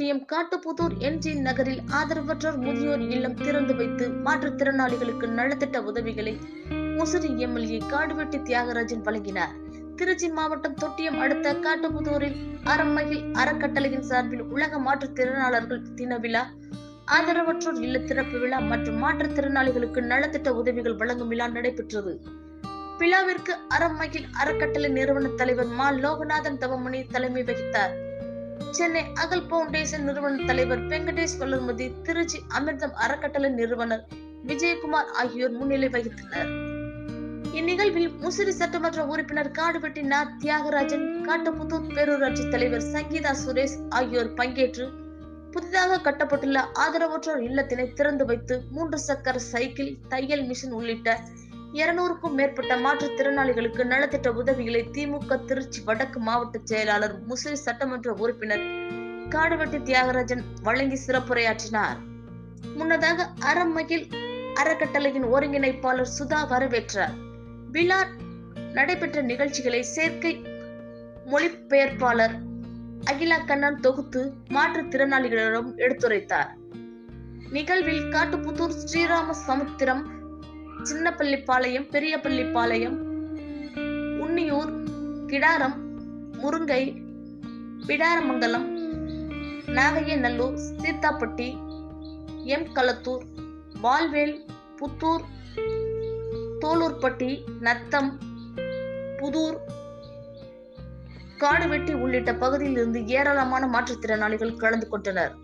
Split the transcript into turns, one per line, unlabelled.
ஒன்றியம் காட்டுப்புதூர் என்ஜி நகரில் ஆதரவற்றோர் முதியோர் இல்லம் திறந்து வைத்து மாற்றுத்திறனாளிகளுக்கு நலத்திட்ட உதவிகளை முசிறி எம்எல்ஏ காடுவெட்டி தியாகராஜன் வழங்கினார். திருச்சி மாவட்டம் தொட்டியம் அடுத்த காட்டுப்புதூரில் அறமையில் அறக்கட்டளையின் சார்பில் உலக மாற்றுத்திறனாளர்கள் தின விழா ஆதரவற்றோர் இல்ல திறப்பு விழா மற்றும் மாற்றுத்திறனாளிகளுக்கு நலத்திட்ட உதவிகள் வழங்கும் விழா நடைபெற்றது. விழாவிற்கு அறமையில் அறக்கட்டளை நிறுவன தலைவர் மா. லோகநாதன் தவமணி தலைமை வகித்தார். சென்னை அகல் பவுண்டேஷன் நிறுவன தலைவர் வெங்கடேஷ் வளர்மதி திருச்சி அமிர்தம் அறக்கட்டளை நிறுவனர் விஜயகுமார் ஆகியோர் முன்னிலை வகித்தனர். இந்நிகழ்வில் முசிறி சட்டமன்ற உறுப்பினர் காடுவெட்டி நா. தியாகராஜன் காட்டுப்புத்தூர் பேரூராட்சி தலைவர் சங்கீதா சுரேஷ் ஆகியோர் பங்கேற்று புதிதாக கட்டப்பட்டுள்ள ஆதரவற்றோர் இல்லத்தினை திறந்து வைத்து மூன்று சக்கர சைக்கிள் தையல் மிஷின் உள்ளிட்ட இருநூறுக்கும் மேற்பட்ட மாற்றுத்திறனாளிகளுக்கு நலத்திட்ட உதவிகளை திமுக திருச்சி வடக்கு மாவட்ட செயலாளர் முஸ்லிம் சட்டமன்ற உறுப்பினர் காடுவெட்டி தியாகராஜன் வழங்கி சிறப்புரையாற்றினார். முன்னதாக அறமகில் அறக்கட்டளையின் ஒருங்கிணைப்பாளர் சுதா வரவேற்றார். விழா நடைபெற்ற நிகழ்ச்சிகளை சேர்க்கை மொழிபெயர்ப்பாளர் அகிலா கண்ணன் தொகுத்து மாற்றுத்திறனாளிகளிடம் எடுத்துரைத்தார். நிகழ்வில் காட்டுப்புத்தூர் ஸ்ரீராம சமுத்திரம் சின்னப்பள்ளிப்பாளையம் பெரியப்பள்ளிப்பாளையம் உன்னியூர் கிடாரம் முருங்கை பிடாரமங்கலம் நாகையநல்லூர் சீத்தாப்பட்டி எம் களத்தூர் வால்வேல் புத்தூர் தோலூர்பட்டி நத்தம் புதூர் காடுவெட்டி உள்ளிட்ட பகுதியிலிருந்து ஏராளமான மாற்றுத்திறனாளிகள் கலந்து கொண்டனர்.